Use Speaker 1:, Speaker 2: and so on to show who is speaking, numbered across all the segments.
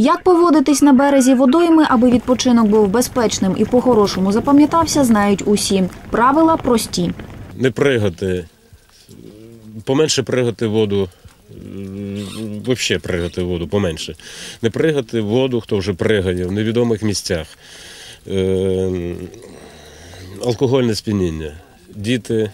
Speaker 1: Як поводитись на березі водойми, аби відпочинок був безпечним і по-хорошому запам'ятався, знають усі. Правила прості.
Speaker 2: Не пригати, поменше пригати воду. Взагалі пригати воду поменше. Не пригати воду, хто вже пригає, в невідомих місцях. Е, алкогольне сп'яніння, діти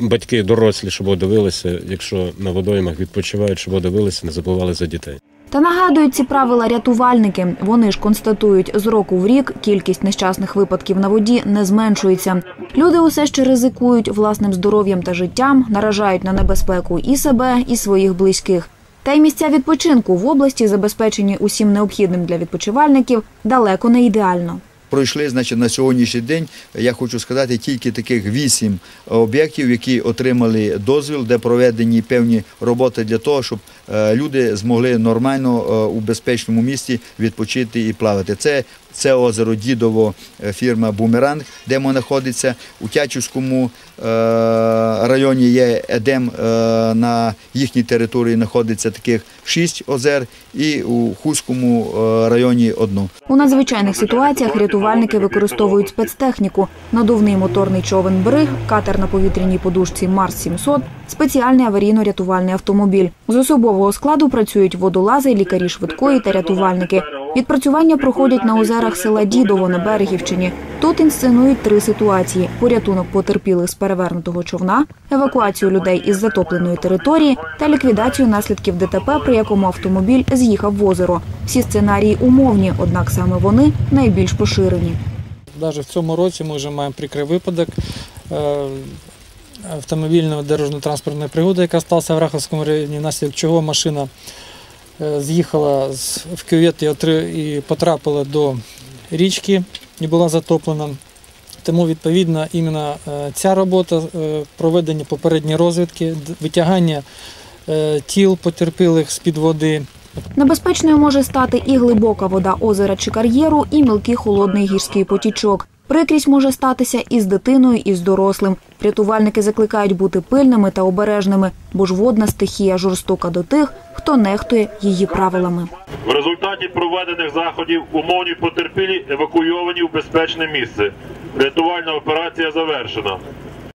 Speaker 2: батьки дорослі, щоб дивилися, якщо на водоймах відпочивають, щоб дивилися, не забували за дітей.
Speaker 1: Та нагадують ці правила рятувальники. Вони ж констатують, з року в рік кількість нещасних випадків на воді не зменшується. Люди усе ще ризикують власним здоров'ям та життям, наражають на небезпеку і себе, і своїх близьких. Та й місця відпочинку в області, забезпечені усім необхідним для відпочивальників, далеко не ідеально.
Speaker 3: Пройшли, значить, на сьогоднішній день, я хочу сказати, тільки таких вісім об'єктів, які отримали дозвіл, де проведені певні роботи для того, щоб люди змогли нормально е, у безпечному місці відпочити і плавати. Це, це озеро Дідово, е, фірма Бумеранг, де воно знаходиться. У Тячівському е, районі є Едем, е, на їхній території знаходиться таких шість озер, і у Хуському е, районі одно.
Speaker 1: У надзвичайних ситуаціях рятувальники використовують спецтехніку: надувний моторний човен «Бриг», катер на повітряній подушці Марс-700, спеціальний аварійно-рятувальний автомобіль. З особового складу працюють водолази, лікарі швидкої та рятувальники. Відпрацювання проходять на озерах села Дідово на Берегівщині. Тут інсценують три ситуації: порятунок потерпілих з перевернутого човна, евакуацію людей із затопленої території та ліквідацію наслідків ДТП, при якому автомобіль з'їхав в озеро. Всі сценарії умовні, однак саме вони найбільш поширені.
Speaker 4: Навіть в цьому році ми вже маємо прикрий випадок е, автомобільної дорожньо-транспортної пригоди, яка сталася в Раховському районі, внаслідок чого машина е, з'їхала в кювет і, потрапила до річки і була затоплена. Тому, відповідно, іменно е, ця робота, е, проведення попередньої розвідки, витягання тіл потерпілих з-під води,
Speaker 1: Небезпечною може стати і глибока вода озера чи кар'єру, і мілкий холодний гірський потічок. Прикрість може статися і з дитиною, і з дорослим. Рятувальники закликають бути пильними та обережними, бо ж водна стихія жорстока до тих, хто нехтує її правилами.
Speaker 5: В результаті проведених заходів умовні потерпілі евакуйовані в безпечне місце. Рятувальна операція завершена.